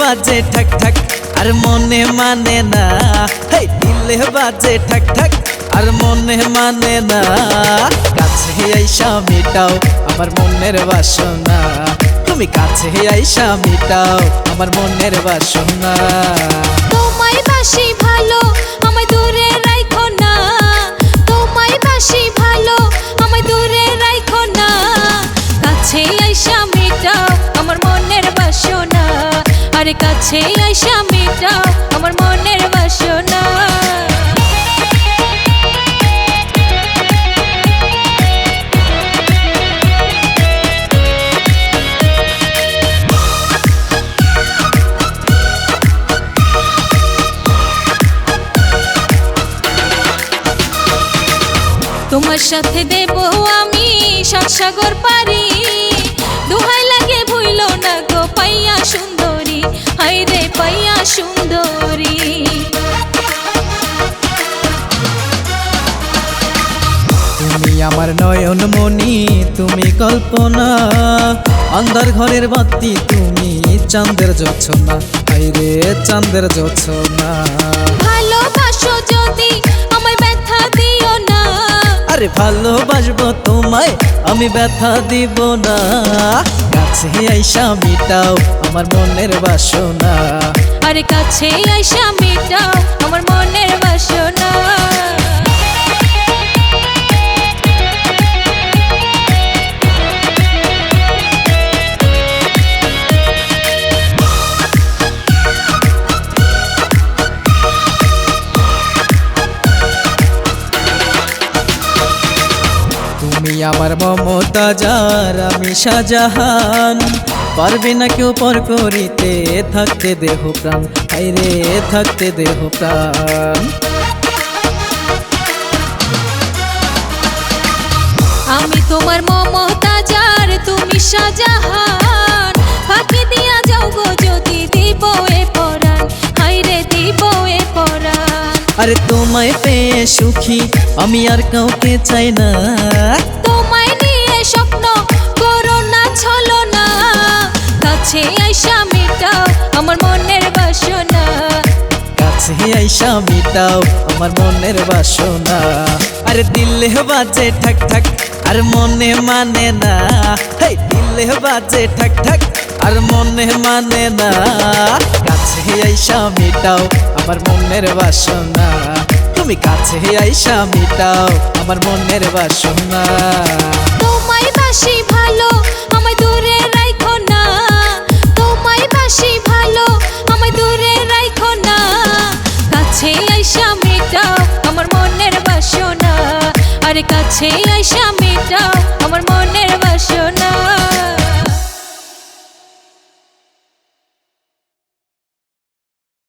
বাজে ঠক ঠক, আর মনে মানে না। দিলে বাজে ঠক ঠক, আর মনে মানে না। কাছে আইসা মিটাও আমার মনের বাসনা। তুমি কাছে আইসা মিটাও আমার মনের বাসনা। তোমায় বাসি ভালো, আমায় দূরে রাখো আরে কাছে আইসা আমার মনের বাসনা। তোমার সাথে দেব আমি সাতসাগর পারি নয়ন মনি তুমি কল্পনা। অন্ধার ঘরের বাতি তুমি চাঁদের না আইরে চাঁদের না ভালোবাসো যদি আমায় ব্যথা দিও না। আরে ভালোবাসবো তোমায় আমি ব্যথা দিব না। কাছে আইসা মিটাও আমার মনের বাসনা। আরে কাছে আইসা মেটাও আমার মনের বাসনা। তুমি আমার মমতা যার আমি শাহজাহান। পারবে না কেউ পর করিতে থাকতে দেহ প্রাণ। হাইরে থাকতে দেহ প্রাণ। আমি তোমার মমতা যার তুমি শাহজাহান। ফাঁকি দিয়া যাও গো যদি দিব এ পরাণ। হাইরে দিব এ পরাণ। আরে তোমায় পেয়ে সুখী আমি আর কাউকে চাই না। কাছে আইসা মিটাও আমার মনের বাসনা। কাছে আইসা মিটাও আমার মনের বাসনা। আরে দিলে বাজে ঠক ঠক আর মনে মানে না। হেই দিলে বাজে ঠক ঠক আর মনে মানে না। কাছে আইসা মিটাও আমার মনের বাসনা। তুমি কাছে আইসা মিটাও আমার মনের বাসনা। তোমায় বাসি ভালো আমায় দূরে আইসা মেটাও আমার মনের বাসনা। আরে কাছে আইসা মেটাও আমার মনের বাসনা।